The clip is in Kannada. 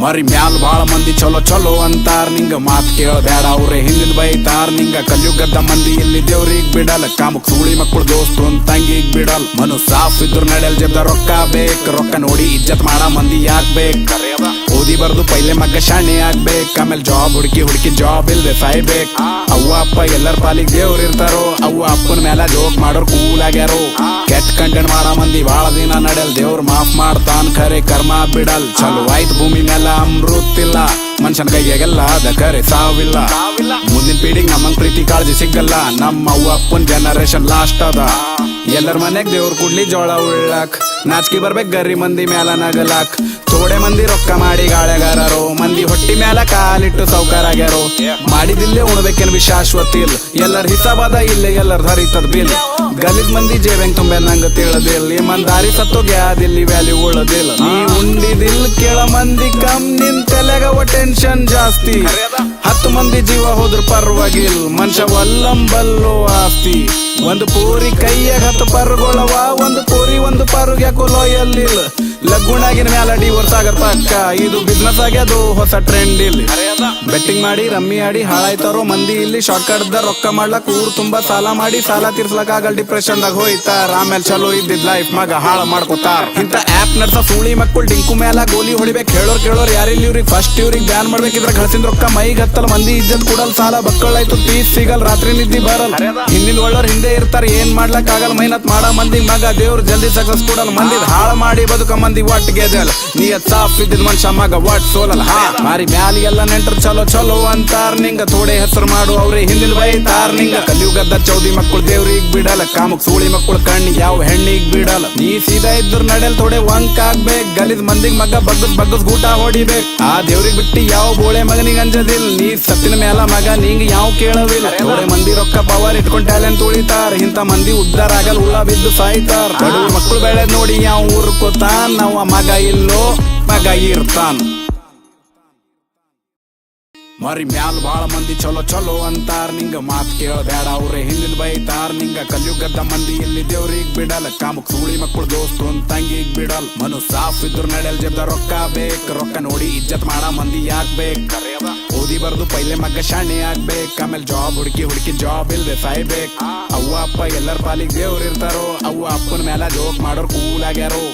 ಮರಿ ಮ್ಯಾಲ್ ಬಾಳ ಮಂದಿ ಚಲೋ ಚಲೋ ಅಂತಾರ, ನಿಂಗ ಮಾತ್ ಕೇಳಬೇಡ ಅವ್ರೆ, ಹಿಂದಿನ ಬೈತಾರ, ನಿಂಗ ಕಲಿಯುಗದ ಮಂದಿ ಇಲ್ಲಿ ದೇವ್ರಿಗ್ ಬಿಡಲ್ ಕಾಮ ಸೂಳಿ ಮಕ್ಕಳು ದೋಸ್ತು ತಂಗಿಗ್ ಬಿಡಲ್ ಮನು ಸಾಫ್ ಇದ್ರ ನಡೆಯಲ್ ಜಬ್ದ ರೊಕ್ಕ ಬೇಕ್, ರೊಕ್ಕ ನೋಡಿ ಇಜ್ಜತ್ ಮಾಡ ಮಂದಿ ಯಾಕ್ ಬೇಕ್? ಓದಿ ಬರ್ದು ಪೈಲೆ ಮಗ್ಗ ಶಾಣೆ ಆಗ್ಬೇಕು. ಆಮೇಲೆ ಜಾಬ್ ಹುಡುಕಿ ಹುಡುಕಿ ಜಾಬ್ ಇಲ್ದೆ ಸಾಯ್ಬೇಕು. ಅವ್ವ, ಅಪ್ಪ ಎಲ್ಲರ ಪಾಲಿಗೆ ದೇವ್ರು ಇರ್ತಾರೋ, ಅವ್ವ ಅಪ್ಪನ ಮೇಲೆ ಜೋಕ್ ಮಾಡೋರ್ ಕೂಲ್ ಆಗ್ಯಾರೋ. ಕೆಟ್ಟ ಕಂಟೆಂಟ್ ಮಾಡ ಮಂದಿ ಬಾಳ ದಿನ ನಡೆಯಲ್ ದೇವ್ರ ಮಾಫ್ ಮಾಡ್ತಾನ್ ಖರೆ, ಕರ್ಮ ಬಿಡಲ್. ಚಲೋ ಆಯ್ತು ಭೂಮಿ ಮೇಲೆ ಅಮೃತಿಲ್ಲ ಮನುಷ್ಯನ ಕೈಯಾಗೆಲ್ಲ ಅದ ಕರೆ ಸಾವಿಲ್ಲ. ಮುಂದಿನ ಪೀಳಿಗೆ ನಮ್ಮನ್ ಪ್ರೀತಿ ಕಾಳಜಿ ಸಿಗಲ್ಲ. ನಮ್ಮ ಅವ್ವ ಅಪ್ಪನ ಜನರೇಷನ್ ಲಾಸ್ಟ್ ಅದ. ಎಲ್ಲರ ಮನೆಗ್ ದೇವ್ರ ಕೂಡ್ಲಿ ಜೋಳ ಉಳ್ಳಾಕ್. ನಾಚಿಕೆ ಬರ್ಬೇಕು ಗರಿ ಮಂದಿ ಮ್ಯಾಲ ನಗಲಾಕ್. ಥೋಡೆ ಮಂದಿ ರೊಕ್ಕ ಮಾಡಿ ಗಾಳೆಗಾರರು. ಮಂದಿ ಹೊಟ್ಟಿ ಮ್ಯಾಲ ಕಾಲಿಟ್ಟು ಸೌಕರಾಗ್ಯಾರೋ. ಮಾಡಿದಿಲ್ಲೇ ಬಿ ಶಾಶ್ವತ ಇಲ್ಲ ಎಲ್ಲರ ಹಿಸಾಬದ ಇಲ್ಲೇ ಎಲ್ಲರ ಧರಿತದ ಬಿಲ್. ಗಲಿದ್ ಮಂದಿ ಜೇಬೆಂಗ್ ತುಂಬೆ ನಂಗ ತಿಳಿದಿಲ್ಲ. ಈ ಮಂದಾರಿ ಸತ್ತೋಗ್ಯಾದಿಲ್ಲಿ ವ್ಯಾಲ್ಯೂ ಉಳದಿಲ್ಲ. ನೀ ಉಂಡಿದಿಲ್ ಕೇಳ ಮಂದಿ ಕಮ್ ನಿನ್ ತಲೆಗ ಟೆನ್ಷನ್ ಜಾಸ್ತಿ. ಹತ್ತು ಮಂದಿ ಜೀವ ಹೋದ್ರ ಪರ್ವಾಗಿಲ್ ಮನುಷ್ಯ ಒಲ್ಲಂಬಲ್ಲೋ ಆಸ್ತಿ. ಒಂದು ಪೂರಿ ಕೈಯಾಗ ಹತ್ತು ಪರ್ಗೊಳವ, ಒಂದು ಪೂರಿ ಒಂದು ಪರುಗ್ ಯಾಕೋ ಲೋಯಲ್ಲಿಲ್ಲ ಲಗ್ಗುಣಾಗಿನ ಮ್ಯಾಲ ಡಿವೋರ್ಸ್ ಆಗತ್ತ ಅಕ್ಕ ಇದು ಬಿಸ್ನೆಸ್ ಆಗ್ಯದು ಹೊಸ ಟ್ರೆಂಡ್ ಇಲ್ಲಿ. ಬೆಟ್ಟಿಂಗ್ ಮಾಡಿ, ರಮ್ಮಿ ಆಡಿ, ಹಾಳಾಯ್ತಾರೋ ಮಂದಿ ಇಲ್ಲಿ. ಶಾರ್ಟ್ ಕಟ್ದ ರೊಕ್ಕ ಮಾಡ್ಲಕ್ ಊರ್ ತುಂಬಾ ಸಾಲ ಮಾಡಿ, ಸಾಲ ತೀರ್ಸ್ಲಕ್ ಆಗಲ್ ಡಿಪ್ರೆಷನ್ ದಾಗ ಹೋಯ್ತಾರ. ಆಮೇಲೆ ಚಲೋ ಇದ್ದಿದ್ ಲೈಫ್ ಮಗ ಹಾಳ ಮಾಡ್ಕೋತಾರ. ಇಂತ ನಡ್ಸ ಸುಳಿ ಮಕ್ಕಳು ಡಿಂಕು ಮ್ಯಾಲ ಗೋಲಿ ಹೊಡಿಬೇಕು. ಹೇಳೋರ್ ಕೇಳೋರ್ ಯಾರಿಲ್ಲ ಇವ್ರಿಗೆ ಫಸ್ಟ್ ಇವ್ರಿಗೆ ಬ್ಯಾನ್ ಮಾಡ್ಬೇಕಿದ್ರ ಗಳಿಸಿದ ರೊಕ್ಕ. ಮೈಗೆ ಹತ್ತಲ್ ಮಂದಿ ಇಜ್ಜತ್ ಕೊಡಲ್ ಸಾಲ. ಬಕ್ಕಳಾಯ್ತು, ಪೀಸ್ ಸಿಗಲ್, ರಾತ್ರಿ ನಿದ್ದಿ ಬರಲ್ಲ ಹಿಂದಿನ ಒಳ್ಳೋರ್ ಹಿಂದೆ ಇರ್ತಾರೆ, ಏನ್ ಮಾಡ್ಲಕ್ ಆಗಲ್ಲ. ಮೈನತ್ ಮಾಡ ಮಂದಿ ಮಗ, ದೇವ್ರ ಜಲ್ದಿ ಸಕ್ಸಸ್ ಕೊಡಲ್. ಮಂದಿ ಹಾಳ ಮಾಡಿ ಬದುಕ, ಮಂದಿ ಒಟ್ಟಿಗೆ ನೀ ಸಾಫ್ ಇದ್ದಿದ್ ಮನುಷ್ಯ, ಮಗ ವಾಟ್ ಸೋಲಲ್. ಹಾ, ಮಾರಿ ಮ್ಯಾಲಿ ಎಲ್ಲ ನೆಂಟ್ರು ಚಲೋ ಚಲೋ ಅಂತಾರ್ ನಿಂಗ. ಥೋಡೆ ಹೆಸರು ಮಾಡು, ಅವ್ರಿ ಹಿಂದಿಲ್ ಬೈತಾರ್ ನಿಂಗ. ಕಲಿಯುಗದ ಚೌದಿ ಮಕ್ಕಳು ದೇವ್ರಿಗ್ ಬಿಡಲ್ಲ. ಕಾಮಕ್ ಸೂಳಿ ಮಕ್ಕಳು ಕಣ್ಣಿಗೆ, ಯಾವ ಹೆಣ್ಣಿಗೆ ಬಿಡಲ್ಲ. ನೀ ಸೀದಾ ಇದ್ರ ನಡೆಯಲ್ ಥೋಡೆ ವಂಕ್ ಆಗ್ಬೇಕು ಗಲಿದ್ ಮಂದಿಗ್ ಮಗ ಬಗ್ಗಸ್ ಬಗ್ಗಸ್ ಗೂಟ ಹೊಡಿಬೇಕು. ಆ ದೇವ್ರಿಗ್ ಬಿಟ್ಟಿ ಯಾವ ಬೋಳೆ ಮಗನಿಗೆ ಅಂಜದಿಲ್? ನೀ ಸತ್ತಿನ ಮೇಲ ಮಗ, ನಿಂಗ್ ಯಾವ ಕೇಳವಿಲ್ಲ ಬೋಳೆ ಮಂದಿ ರೊಕ್ಕ ಪವರ್ ಇಟ್ಕೊಂಡ್ ಟ್ಯಾಲೆಂಟ್ ಉಳಿತಾರ. ಇಂತ ಮಂದಿ ಉದ್ದಾರ ಆಗಲ್ ಉಳ್ಳ ಬಿದ್ದು ಸಾಯ್ತಾರ. ಮಕ್ಳು ಬೆಳೆ ನೋಡಿ ಯಾವ ಊರ್ ಕೂತಾನ್ ನಾವ ಮಗ ಇಲ್ಲೋ, ಮಗ ಇರ್ತಾನ್. ಮರಿ ಮ್ಯಾಲ್ ಬಾಳ ಮಂದಿ ಚಲೋ ಚಲೋ ಅಂತಾರ. ನಿಂಗ ಮಾತ್ ಕೇಳಬೇಡ ಅವ್ರೆ, ಹಿಂದಿನ ಬೈತಾರ. ನಿಂಗ ಕಲಿಯುಗದ ಮಂದಿ ಇಲ್ಲಿ ದೇವ್ರಿಗ್ ಬಿಡಲ್ಲ. ಕಾಮಕ್ ಸೂಳಿ ಮಕ್ಕಳು ಬಿಡಲ್. ಮನು ಸಾಫ್ ಇದ್ರು ನಡೆಯಲ್ ಜಬ್ದ ರೊಕ್ಕ ಬೇಕ್. ರೊಕ್ಕ ನೋಡಿ ಇಜ್ಜತ್ ಮಾಡ, ಮಂದಿ ಯಾಕ್ ಬೇಕ್? ಓದಿ ಬರ್ದು ಪೈಲೆ ಮಗ್ಗ ಶಾಣೆ ಆಗ್ಬೇಕು. ಆಮೇಲೆ ಜಾಬ್ ಹುಡುಕಿ ಹುಡುಕಿ ಜಾಬ್ ಇಲ್ದೆ ಸಾಯ್ಬೇಕು. ಅವ್ವ ಅಪ್ಪ ಎಲ್ಲರ ಪಾಲಿಗೆ ದೇವ್ರು ಇರ್ತಾರೋ, ಅವ್ವ ಅಪ್ಪನ ಮೇಲೆ ಜೋಕ್ ಮಾಡೋರ್ ಕೂಲ್ ಆಗ್ಯಾರೋ.